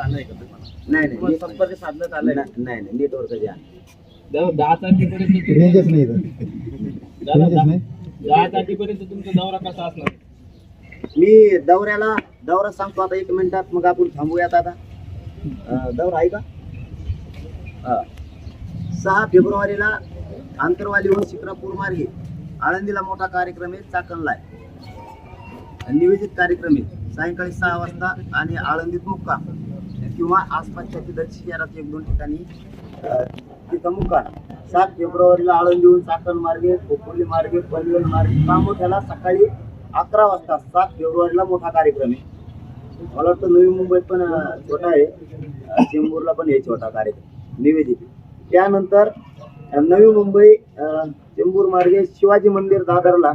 आलंय का तुम्हाला? नाही नाही. तुम्हाला संपर्क साधण्यात आलाय का? नाही नाही नाही, नेटवर्क द्या दहा दहा तारखेपर्यंत तुम्ही- रेंजच नाही इथं. दादा, रेंजच दहा नाही. दहा तारखेपर्यंत तुमचा दौरा कसा असणार? मी दौऱ्याला दौरा सांगतो आता एक मिनिटात मग आपण थांबूयात आता. अं, दौरा आहे का. सहा फेब्रुवारीला आंतरवालीहून शिक्रापूर मार्गे आळंदीला मोठा कार्यक्रम आहे चाकणला आहे. नियोजित कार्यक्रम आहे. सायंकाळी सहा वाजता आणि आळंदीत मुक्काम किंवा आसपासच्या तिथं शहरात एक दोन ठिकाणी तिथं मुक्काम. सात फेब्रुवारीला आळंदीहून चाकण मार्गे खोपोली मार्गे पनवेल मार्गे कामोठ्याला सकाळी अकरा वाजता सात फेब्रुवारीला मोठा कार्यक्रम आहे. मला वाटतं नवी मुंबईत पण छोटा आहे. चेंबूरला पण आहे छोटा कार्यक्रम निवेदित त्यानंतर नवी मुंबई चेंबूर मार्गे शिवाजी मंदिर दादरला.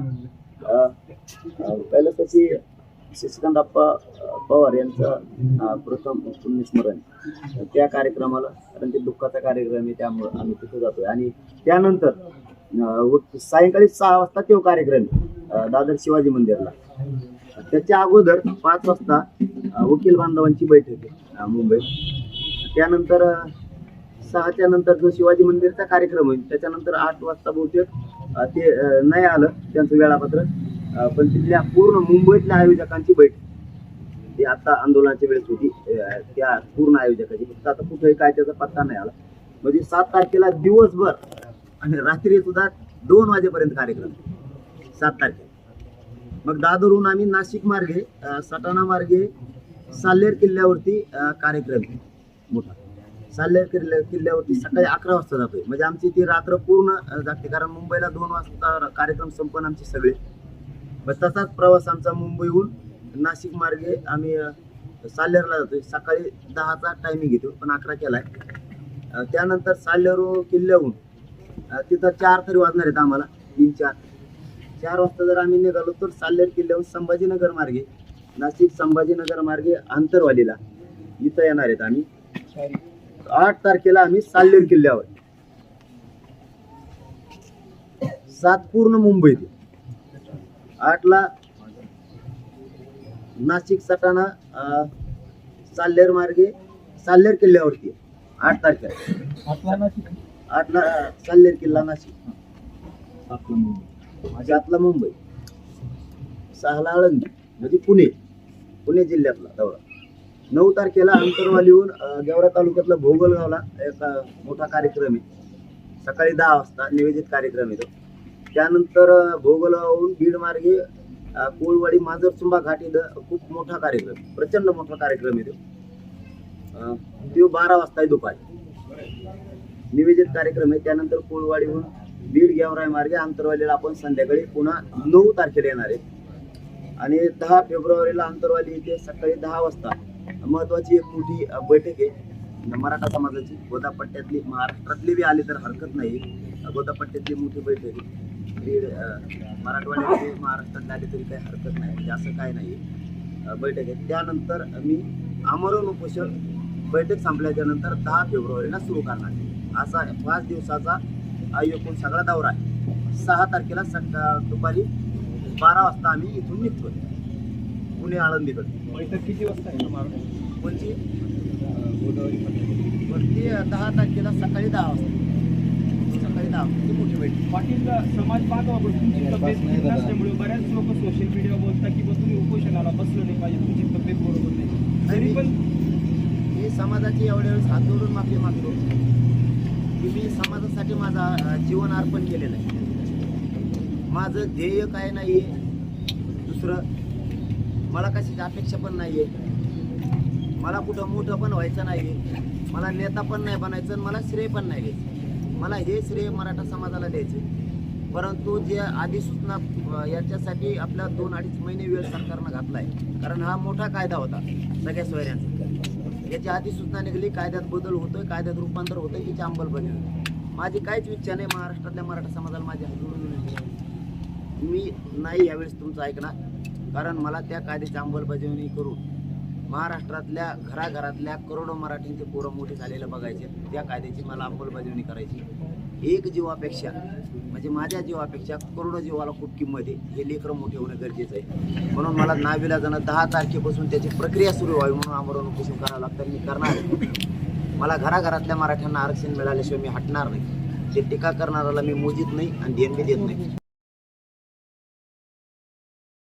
पहिलं तशी शशिकांतप्पा पवार यांचं प्रथम पुण्यस्मरण. त्या कार्यक्रमाला कारण ते दुःखाचा कार्यक्रम आहे त्यामुळं आम्ही तिथे जातोय. आणि त्यानंतर सायंकाळी सहा वाजता तो कार्यक्रम दादर शिवाजी मंदिरला. त्याच्या अगोदर पाच वाजता वकील बांधवांची बैठक आहे मुंबईत त्यानंतर सहाच्या नंतर जो शिवाजी मंदिरचा कार्यक्रम होईल त्याच्यानंतर आठ वाजता बहुतेक ते नाही आलं त्यांचं वेळापत्रक. पण तिथल्या पूर्ण मुंबईतल्या आयोजकांची बैठक. ती आता आंदोलनाच्या वेळेस होती. त्या पूर्ण आयोजकाची. फक्त आता कुठेही काय त्याचा पत्ता नाही आला. म्हणजे सात तारखेला दिवसभर आणि रात्री सुद्धा दोन वाजेपर्यंत कार्यक्रम. सात तारखेला मग दादरहून आम्ही नाशिक मार्गे सटाणा मार्गे साल्हेर किल्ल्यावरती कार्यक्रम मोठा. साल्हेर किल्ल्या किल्ल्यावरती सकाळी अकरा वाजता जातोय. म्हणजे आमची ती रात्र पूर्ण जाते. कारण मुंबईला दोन वाजता कार्यक्रम संपन्न आमचे सगळे. मग तसाच प्रवास आमचा मुंबईहून नाशिक मार्गे आम्ही अं, साल्हेरला जातोय. सकाळी दहाचा टायमिंग घेतो पण अकरा केला आहे त्यानंतर साल्हेर किल्ल्याहून तिथं चार तरी वाजणार आहेत आम्हाला तीन चार. चार वाजता जर आम्ही निघालो तर साल्हेर किल्ल्याहून संभाजीनगर मार्गे नाशिक संभाजीनगर मार्गे आंतरवालीला इथं येणार आहेत आम्ही. आठ तारखेला आम्ही साल्हेर किल्ल्यावर. सात पूर्ण मुंबईत. आठला नाशिक सटाणा साल्हेर मार्गे साल्हेर किल्ल्यावरती. आठ तारखेला. आठला अं, साल्हेर किल्ला नाशिक. आपला मुंबई. सातला मुंबई. सहाला आळंदी म्हणजे पुणे. पुणे जिल्ह्यातला दौरा. नऊ तारखेला आंतरवालीहून अं, गेवरा तालुक्यातला भोगलगावला एक मोठा कार्यक्रम आहे. सकाळी दहा वाजता निवेदित कार्यक्रम आहे तो. त्यानंतर भोगलावून बीड मार्गे कोळवाडी मांजर चुंबा घाटी खूप मोठा कार्यक्रम प्रचंड मोठा कार्यक्रम येतो तो बारा वाजता आहे दुपारी. निवेदित कार्यक्रम आहे. त्यानंतर कोळवाडीहून बीड गेवराय मार्गे आंतरवालीला आपण संध्याकाळी पुन्हा नऊ तारखेला येणार आहे. आणि दहा फेब्रुवारीला आंतरवाली येथे सकाळी दहा वाजता महत्वाची एक मोठी बैठक आहे. मराठा समाजाची गोदापट्ट्यातली महाराष्ट्रातली बी आली तर हरकत नाही. गोदापट्ट्यातली मोठी बैठक आहे. मराठवाड्यातली महाराष्ट्रातली आली तरी काही हरकत नाही. म्हणजे असं काय नाही. बैठक आहे. त्यानंतर मी आमरण उपोषण बैठक संपल्याच्या नंतर दहा फेब्रुवारीला सुरू करणार आहे. असा पाच दिवसाचा एकूण सगळा दौरा आहे. सहा तारखेला सका दुपारी बारा वाजता आम्ही इथून निघतोय. पुणे आळंदीकडे. बैठक किती वाजता आहे? कोणची? गोदावरी दहा तारखेला सकाळी दहा वाजता सकाळी दहा वाजता मोठी बैठक पाटील समाज बांधव तुमची तब्येत ठीक नसल्यामुळे बऱ्याच लोक सोशल मीडिया बोलतात की तुम्ही उपोषणाला बसलं नाही पाहिजे तुमची तब्येत बरोबर नाही. तरी पण मी समाजाची एवढ्या वेळेस हात जोडून माफी मागतो. की मी समाजासाठी माझा जीवन अर्पण केलेलं आहे. माझं ध्येय काय नाही दुसरं मला कशाची अपेक्षा पण नाही आहे मला कुठं मोठं पण व्हायचं नाही मला नेता पण नाही बनायचं आणि मला श्रेय पण नाही घ्यायचं. मला हे श्रेय मराठा समाजाला द्यायचे. परंतु जे अधिसूचना याच्यासाठी आपला दोन अडीच महिने वेळ सरकारनं घातला आहे कारण हा मोठा कायदा होता सगळ्या सोयऱ्यांचा. याची अधिसूचना निघाली कायद्यात बदल होतोय कायद्यात रूपांतर होतंय याची अंमलबजावणी माझी काहीच इच्छा नाही महाराष्ट्रातल्या मराठा समाजाला माझी हात मी नाही यावेळेस तुमचं ऐकणार कारण मला त्या कायद्याची अंमलबजावणी करून महाराष्ट्रातल्या घराघरातल्या करोडो मराठींचे पोरं मोठे झालेलं बघायचे. त्या कायद्याची मला अंमलबजावणी करायची. एक जीवापेक्षा म्हणजे माझ्या जीवापेक्षा करोडो जीवाला खूप किंमत आहे. हे लेकरं मोठे होणं गरजेचं आहे. म्हणून मला नाविला जाणं दहा तारखेपासून त्याची प्रक्रिया सुरू व्हावी म्हणून आमरण उपोषण करावं लागतं. मी करणार मला घराघरातल्या मराठ्यांना आरक्षण मिळाल्याशिवाय मी हटणार नाही. ते टीका करणाऱ्याला मी मोजित नाही आणि देणगी देत नाही.